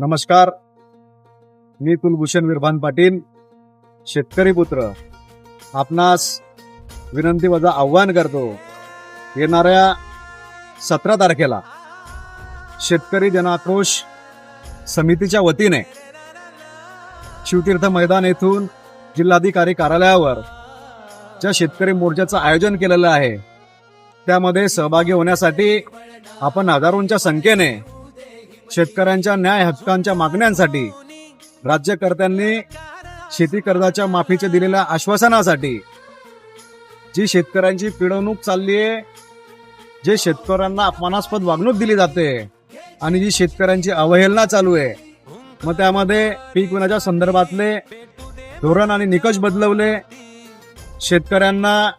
नमस्कार. मी कुलभूषण विरभान पाटील शेतकरी पुत्र. आपणास विनंती वजा आव्हान करतो. येणाऱ्या सतरा तारखेला शेतकरी जनाक्रोश समितीच्या वतीने शिवतीर्थ मैदान येथून जिल्हाधिकारी कार्यालयावर ज्या शेतकरी मोर्चाचं आयोजन केलेलं आहे त्यामध्ये सहभागी होण्यासाठी आपण हजारोंच्या संख्येने शेतकऱ्यांच्या न्याय हक्कांच्या मागण्यांसाठी राज्यकर्त्यांनी शेती कर्जाच्या माफीचे दिलेल्या आश्वासनासाठी जी शेतकऱ्यांची पिळवणूक चालली आहे जे शेतकऱ्यांना अपमानास्पद वागणूक दिली जाते आणि जी शेतकऱ्यांची अवहेलना चालू आहे मग त्यामध्ये पीक विम्याच्या संदर्भातले धोरण आणि निकष बदलवले शेतकऱ्यांना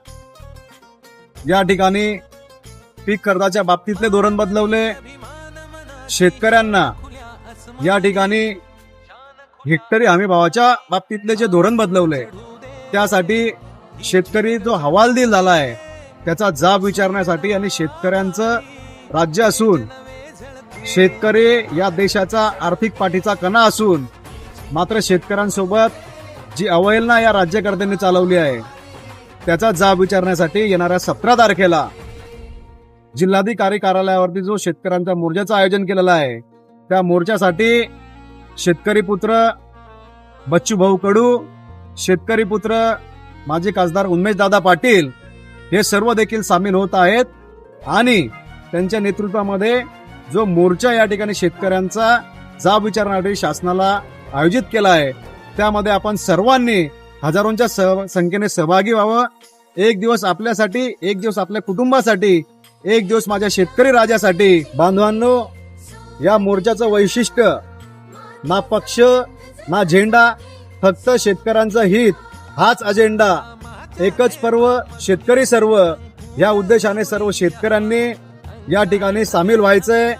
या ठिकाणी पीक कर्जाच्या बाबतीतले धोरण बदलवले शेतकऱ्यांना या ठिकाणी हेक्टरी हमी भावाच्या बाबतीतले जे धोरण बदलवले त्यासाठी शेतकरी जो हवालदिल झाला आहे त्याचा जाब विचारण्यासाठी आणि शेतकऱ्यांचं राज्य असून शेतकरी या देशाचा आर्थिक पाठीचा कणा असून मात्र शेतकऱ्यांसोबत जी अवहेलना या राज्यकर्त्यांनी चालवली आहे त्याचा जाब विचारण्यासाठी येणाऱ्या सतरा तारखेला जिल्हाधिकारी कार्यालयावरती जो शेतकऱ्यांचा मोर्चाचं आयोजन केलेलं आहे त्या मोर्चासाठी शेतकरी पुत्र बच्चू भाऊ कडू शेतकरी पुत्र माजी खासदार उन्मेश दादा पाटील हे सर्व देखील सामील होत आहेत आणि त्यांच्या नेतृत्वामध्ये जो मोर्चा या ठिकाणी शेतकऱ्यांचा जाब विचारण्यासाठी शासनाला आयोजित केला आहे त्यामध्ये आपण सर्वांनी हजारोंच्या संख्येने सहभागी व्हावं. एक दिवस आपल्यासाठी एक दिवस आपल्या कुटुंबासाठी एक दिवस माझ्या शेतकरी राजासाठी. बांधवांनो या मोर्चाचं वैशिष्ट्य ना पक्ष ना झेंडा फक्त शेतकऱ्यांचं हित हाच अजेंडा. एकच पर्व शेतकरी सर्व. या उद्देशाने सर्व शेतकऱ्यांनी या ठिकाणी सामील व्हायचंय.